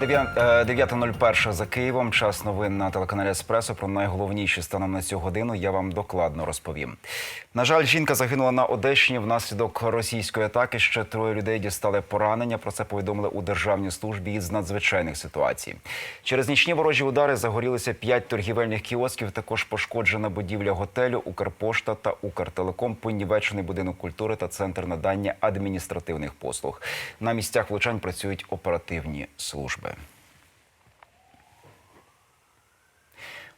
9.01 за Києвом. Час новин на телеканалі Еспресо. Про найголовніші станом на цю годину я вам докладно розповім. На жаль, жінка загинула на Одещині внаслідок російської атаки. Ще троє людей дістали поранення. Про це повідомили у державній службі із надзвичайних ситуацій. Через нічні ворожі удари загорілися п'ять торгівельних кіосків. Також пошкоджена будівля готелю, Укрпошта та Укртелеком, понівечений будинок культури та центр надання адміністративних послуг. На місцях влучань працюють оперативні служби. Yeah.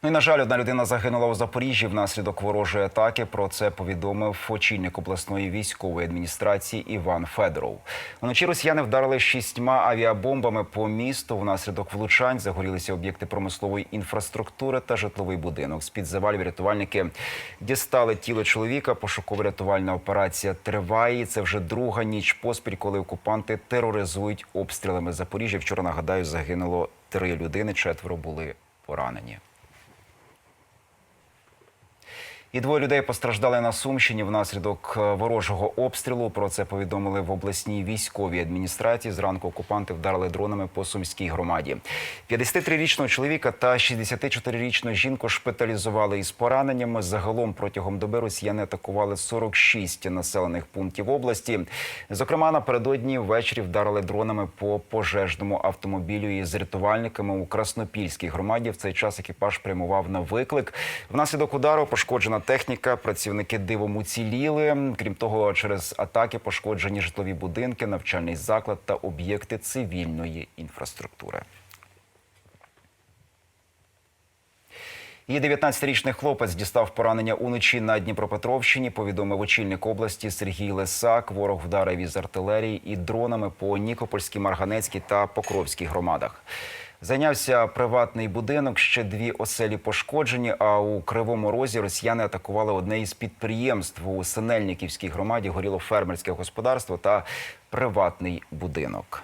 Ну і на жаль, одна людина загинула у Запоріжжі внаслідок ворожої атаки. Про це повідомив очільник обласної військової адміністрації Іван Федоров. Вночі росіяни вдарили шістьма авіабомбами по місту. Внаслідок влучань загорілися об'єкти промислової інфраструктури та житловий будинок. З під завалів рятувальники дістали тіло чоловіка. Пошуково-рятувальна операція триває. Це вже друга ніч поспіль, коли окупанти тероризують обстрілами Запоріжжя. Вчора нагадаю, загинуло три людини, четверо були поранені. І двоє людей постраждали на Сумщині внаслідок е, ворожого обстрілу. Про це повідомили в обласній військовій адміністрації. Зранку окупанти вдарили дронами по сумській громаді. 53-річного чоловіка та 64-річну жінку шпиталізували із пораненнями. Загалом протягом доби росіяни атакували 46 населених пунктів області. Зокрема, напередодні ввечері вдарили дронами по пожежному автомобілю із рятувальниками у Краснопільській громаді. В цей час екіпаж прямував на виклик. Внаслідок удару пошкоджена техніка, працівники дивом уціліли. Крім того, через атаки пошкоджені житлові будинки, навчальний заклад та об'єкти цивільної інфраструктури. І 19-річний хлопець дістав поранення уночі на Дніпропетровщині. Повідомив очільник області Сергій Лисак. Ворог вдарив із артилерії і дронами по Нікопольській, Марганецькій та Покровській громадах. Зайнявся приватний будинок, ще дві оселі пошкоджені. А у Кривому Розі росіяни атакували одне із підприємств у Синельниківській громаді. Горіло фермерське господарство та приватний будинок.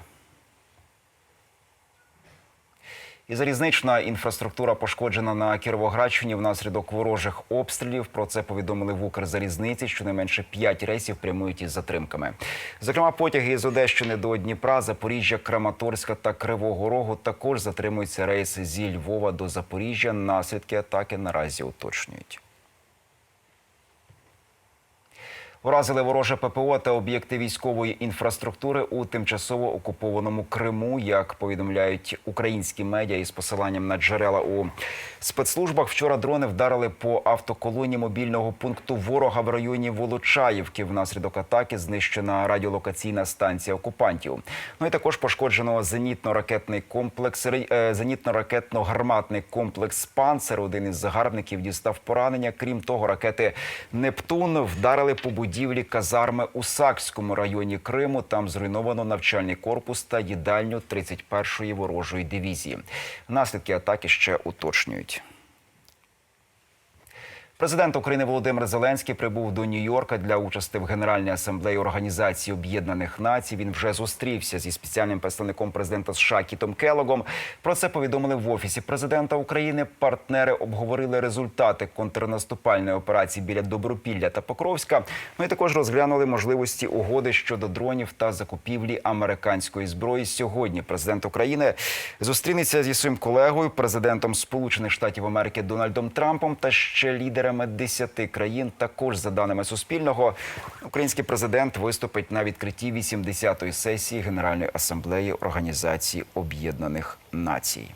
І залізнична інфраструктура пошкоджена на Кіровоградщині внаслідок ворожих обстрілів. Про це повідомили в Укрзалізниці. Щонайменше п'ять рейсів прямують із затримками. Зокрема, потяги з Одещини до Дніпра, Запоріжжя, Краматорська та Кривого Рогу також затримуються рейси зі Львова до Запоріжжя. Наслідки атаки наразі уточнюють. Вразили вороже ППО та об'єкти військової інфраструктури у тимчасово окупованому Криму. Як повідомляють українські медіа із посиланням на джерела у спецслужбах, вчора дрони вдарили по автоколоні мобільного пункту ворога в районі Волочаївки. Внаслідок атаки знищена радіолокаційна станція окупантів. Ну і також пошкоджено зенітно-ракетний комплекс, е, зенітно-ракетно-гарматний комплекс «Панцер». Один із загарбників дістав поранення. Крім того, ракети Нептун вдарили по будівлі казарми у Сакському районі Криму. Там зруйновано навчальний корпус та їдальню 31-ї ворожої дивізії. Наслідки атаки ще уточнюють. Президент України Володимир Зеленський прибув до Нью-Йорка для участі в Генеральній асамблеї Організації Об'єднаних Націй. Він вже зустрівся зі спеціальним представником президента США Кітом Келогом. Про це повідомили в офісі президента України. Партнери обговорили результати контрнаступальної операції біля Добропілля та Покровська. Ну і також розглянули можливості угоди щодо дронів та закупівлі американської зброї. Сьогодні президент України зустрінеться зі своїм колегою, президентом Сполучених Штатів Америки Дональдом Трампом та ще лідерами лідерами 10 країн. Також за даними Суспільного, український президент виступить на відкритті 80-ї сесії Генеральної асамблеї Організації Об'єднаних Націй.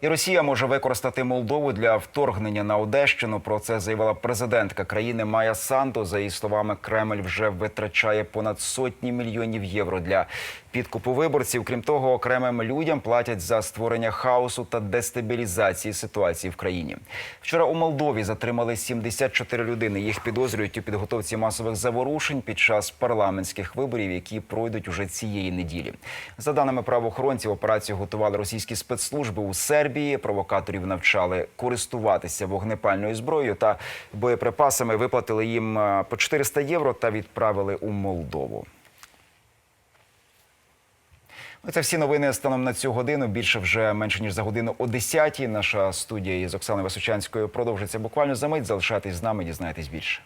І Росія може використати Молдову для вторгнення на Одещину. Про це заявила президентка країни Майя Санто. За її словами, Кремль вже витрачає понад сотні мільйонів євро для підкупу виборців. Крім того, окремим людям платять за створення хаосу та дестабілізації ситуації в країні. Вчора у Молдові затримали 74 людини. Їх підозрюють у підготовці масових заворушень під час парламентських виборів, які пройдуть уже цієї неділі. За даними правоохоронців, операцію готували російські спецслужби у Сербії. Провокаторів навчали користуватися вогнепальною зброєю та боєприпасами. Виплатили їм е, по 400 євро та відправили у Молдову. Це всі новини станом на цю годину. Більше вже менше ніж за годину о 10-й. Наша студія із Оксаною Васучанською продовжиться буквально за мить. Залишайтесь з нами, дізнаєтесь більше.